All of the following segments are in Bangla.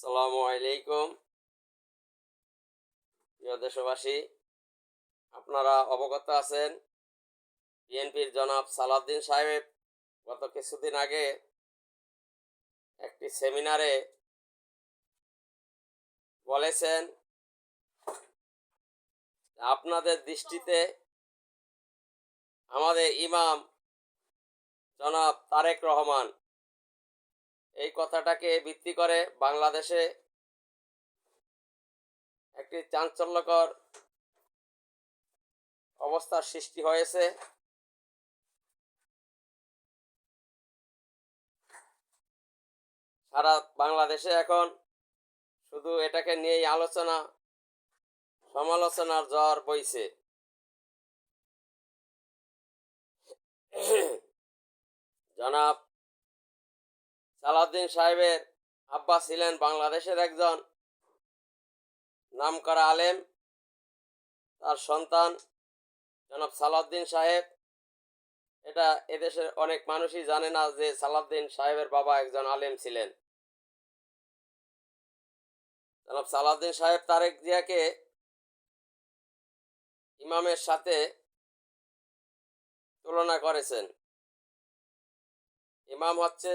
সালামু আলাইকুম। প্রিয় দেশবাসী, আপনারা অবগত আছেন, বিএনপির জনাব সালাউদ্দিন সাহেব গত কিছুদিন আগে একটি সেমিনারে বলেছেন, আপনাদের দৃষ্টিতে আমাদের ইমাম জনাব তারেক রহমান এই কথাটাকে ভিত্তি করে বাংলাদেশে একটি চাঞ্চল্যকর অবস্থার সৃষ্টি হয়েছে। সারা বাংলাদেশে এখন শুধু এটাকে নিয়েই আলোচনা, সমালোচনার জ্বর বইছে। জনাব সালাউদ্দিন সাহেবের আব্বা ছিলেন বাংলাদেশের একজন নামকরা আলেম। তার সন্তান জনাব সালাউদ্দিন সাহেব। এটা এদেশের অনেক মানুষই জানে না যে সালাউদ্দিন সাহেবের বাবা একজন আলেম ছিলেন। জনাব সালাউদ্দিন সাহেব তারেক জিয়াকে ইমামের সাথে তুলনা করেছেন। ইমাম হচ্ছে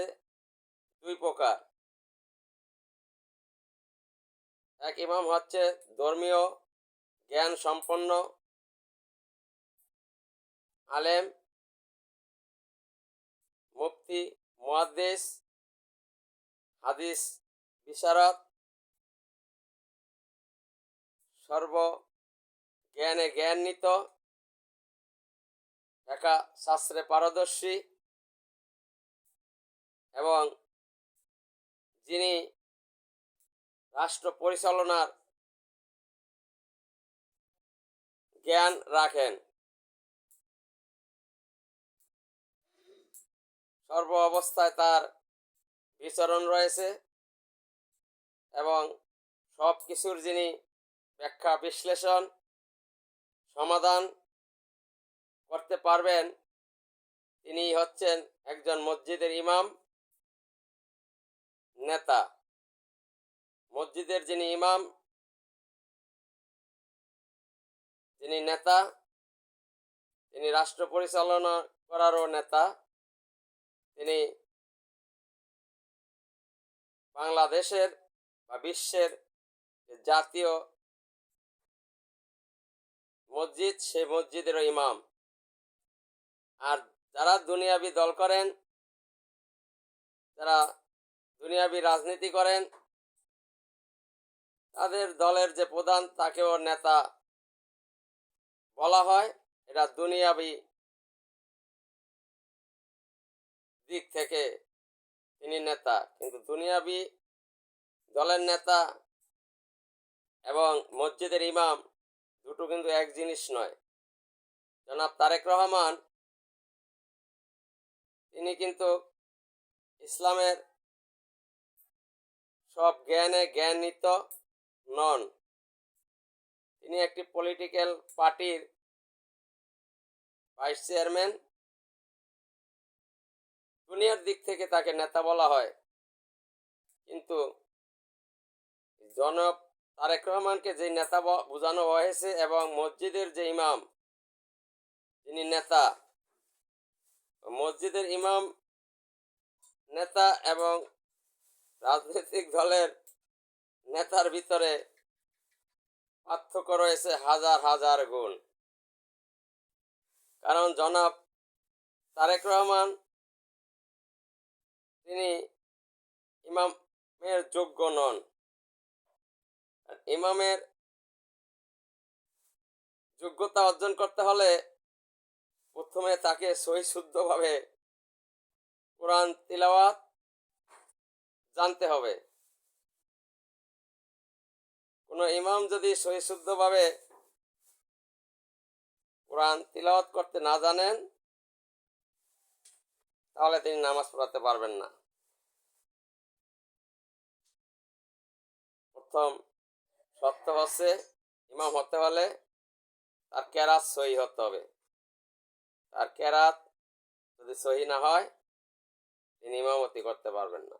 দুই প্রকার। এক ইমাম হচ্ছে ধর্মীয় জ্ঞান সম্পন্ন আলেম, মুফতি, মুহাদ্দিস, হাদিস, বিশারদ, সর্ব জ্ঞানে জ্ঞাননিত, একা শাস্ত্রে পারদর্শী এবং যিনি রাষ্ট্র পরিচালনার জ্ঞান রাখেন। সর্ব অবস্থায় তার বিচরণ রয়েছে এবং সব কিছুর যিনি ব্যাখ্যা, বিশ্লেষণ, সমাধান করতে পারবেন তিনি হচ্ছেন একজন মসজিদের ইমাম। নেতা, মসজিদের যিনি ইমাম তিনি নেতা তিনি রাষ্ট্র পরিচালনা করারও নেতা, তিনি বাংলাদেশের বা বিশ্বের জাতীয় মসজিদ, সেই মসজিদেরও ইমাম। আর যারা দুনিয়াবি দল করেন, যারা দুনিয়াবি রাজনীতি করেন, তাদের দলের যে প্রধান তাকেও নেতা বলা হয়। এটা দুনিয়াবি দিক থেকে তিনি নেতা, কিন্তু দুনিয়াবি দলের নেতা এবং মসজিদের ইমাম দুটো কিন্তু এক জিনিস নয়। জনাব তারেক রহমান, তিনি কিন্তু ইসলামের সব জ্ঞানে জ্ঞানিত নন। তিনি একটি পলিটিক্যাল পার্টির ভাইস চেয়ারম্যান দুনিয়ার দিক থেকে তাকে নেতা বলা হয়। কিন্তু জনক তারেক রহমানকে যে নেতা বোঝানো হয়েছে এবং মসজিদের যে ইমাম যিনি নেতা। মসজিদের ইমাম, নেতা এবং রাজনৈতিক দলের নেতার ভিতরে পার্থক্য রয়েছে হাজার হাজার গুণ। কারণ জনাব তারেক রহমান, তিনি ইমামের যোগ্য নন। ইমামের যোগ্যতা অর্জন করতে হলে প্রথমে তাকে সহি শুদ্ধভাবে কোরআন তিলাওয়াত জানতে হবে। কোনো ইমাম যদি সহি শুদ্ধভাবে কোরআন তিলাওয়াত করতে না জানেন, তাহলে তিনি নামাজ পড়াতে পারবেন না। প্রথম সত্য হচ্ছে, ইমাম হতে হলে তার কেরাত সহি হতে হবে। তার কেরাত যদি সহি না হয়, তিনি ইমামতি করতে পারবেন না।